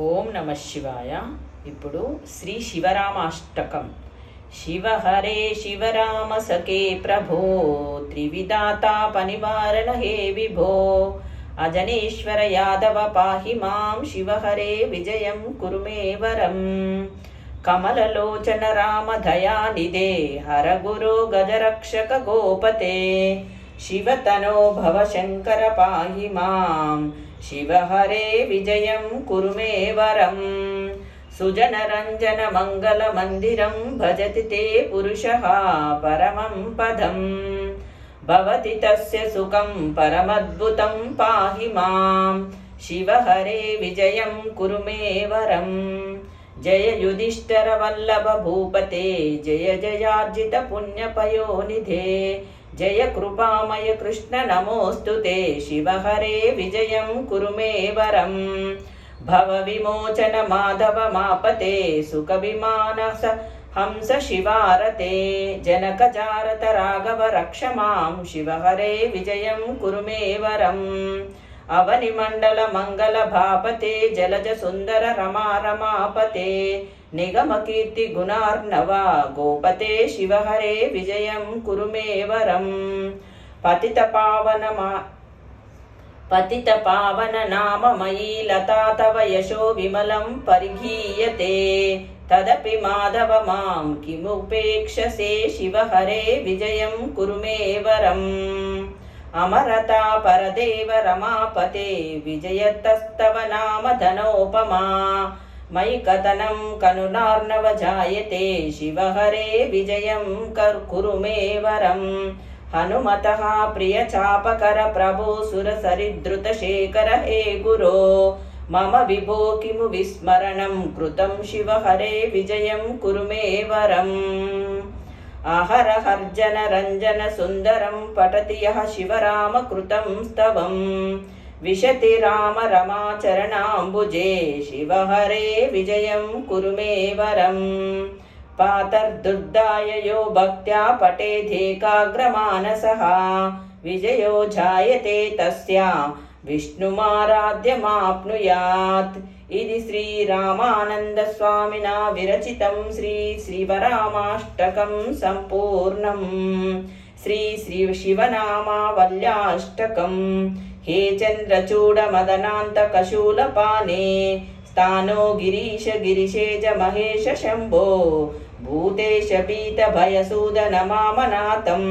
ఓం నమ శివాయ. ఇప్పుడు శ్రీ శివరామాష్టకం. శివహరే శివరామ సఖే ప్రభో త్రివిధాత పనివారణ హే విభో. అజనేశ్వర యాదవ పాహి మాం శివహరే విజయం కురుమే వరం. కమలలోచన రామ దయానిదే హర గురు గజరక్షక గోపతే. శివతనో భవ శంకర పాహి మాం. శివహరే విజయం కురు మే వరం. సుజనరంజన మంగళ మందిరం భజతి తే పురుషः పరమం పదం. భవతి తస్య సుఖం పరమద్భుతం పాహి మాం. శివహరే విజయం కురు మే వరం. జయ యుధిష్ఠర వల్లభ భూపతే జయ కృపామయ కృష్ణ నమోస్తు తే. శివహరే విజయం కురు మే వరం. భవ విమోచన మాధవ మాపతే. సుఖ విమానస హంస శివారతే. జనక జారత రాఘవ రక్ష మాం. శివహరే విజయం కురు మే వరం. అవని మండల మంగళ భాపతే జలజ సుందర రమా రమాపతే నిగమకీర్తి గుణార్ణవ గోపతే శివహరే విజయం కురుమే వరం పతిత పావన పతిత పావన నామమయీ లతా తవ యశో విమలం పరిఘీయతే. తదపి మాధవ మాం కిముపేక్షసే శివహరే విజయం కురుమే వరం అమరతా పరదేవ రమాపతే విజయతస్తవ నామ ధనోపమా. మయి కథనం కనునార్ణవ జాయతే శివహరే విజయం కర్ కురు మే వరం. హనుమత ప్రియ చాపకర ప్రభో సుర సరిద్రుత శేఖర హే గురో. మమ విభో కిము విస్మరణం కృతం శివహరే విజయం కురు మే వరం. ఆహర హర్జన రంజన సుందరం పఠతి యః శివరామకృతం స్తవం. విశతి రామ రమాచరణాంబుజే శివహరే విజయం కురు మే వరం. పాతర్దుర్దాయ భక్త్యా పఠేధేకాగ్రమానసः విజయో జాయతే తస్యా. విష్ణుమారాధ్యమాప్నుయాత్ ఇది శ్రీరామానంద స్వామినా విరచితం శ్రీ శ్రీవరామాష్టకం సంపూర్ణం శ్రీ శ్రీ శివనామావల్యాష్టకం హే చంద్రచూడమదనాంతకశూలపానే స్థానో గిరీశ గిరిశేజ మహేష శంభో భూతేశ పీత భయసూదనమామనాథం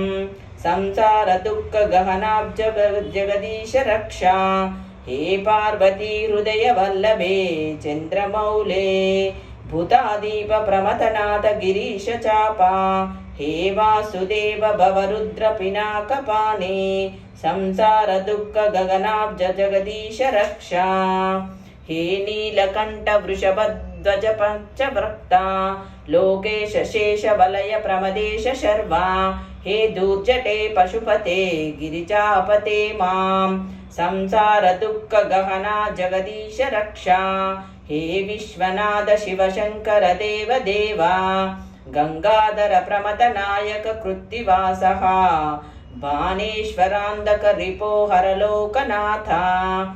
సంసార దుఃఖ గహనాబ్జ జగదీశ రక్షా. హే పార్వతీ హృదయ వల్లభే చంద్రమౌలే భూతాదీప ప్రమథనాథ గిరీశ చాపా. హే వాసుదేవ భవరుద్ర పినాకపానే సంసార దుఃఖ గగనాబ్జ జగదీశ రక్షా. హే నీలకంఠ వృషభధ్వజ పంచభక్త లోకేశ శేష వలయ ప్రమదేశ శర్వా హే దూర్జటే పశుపతే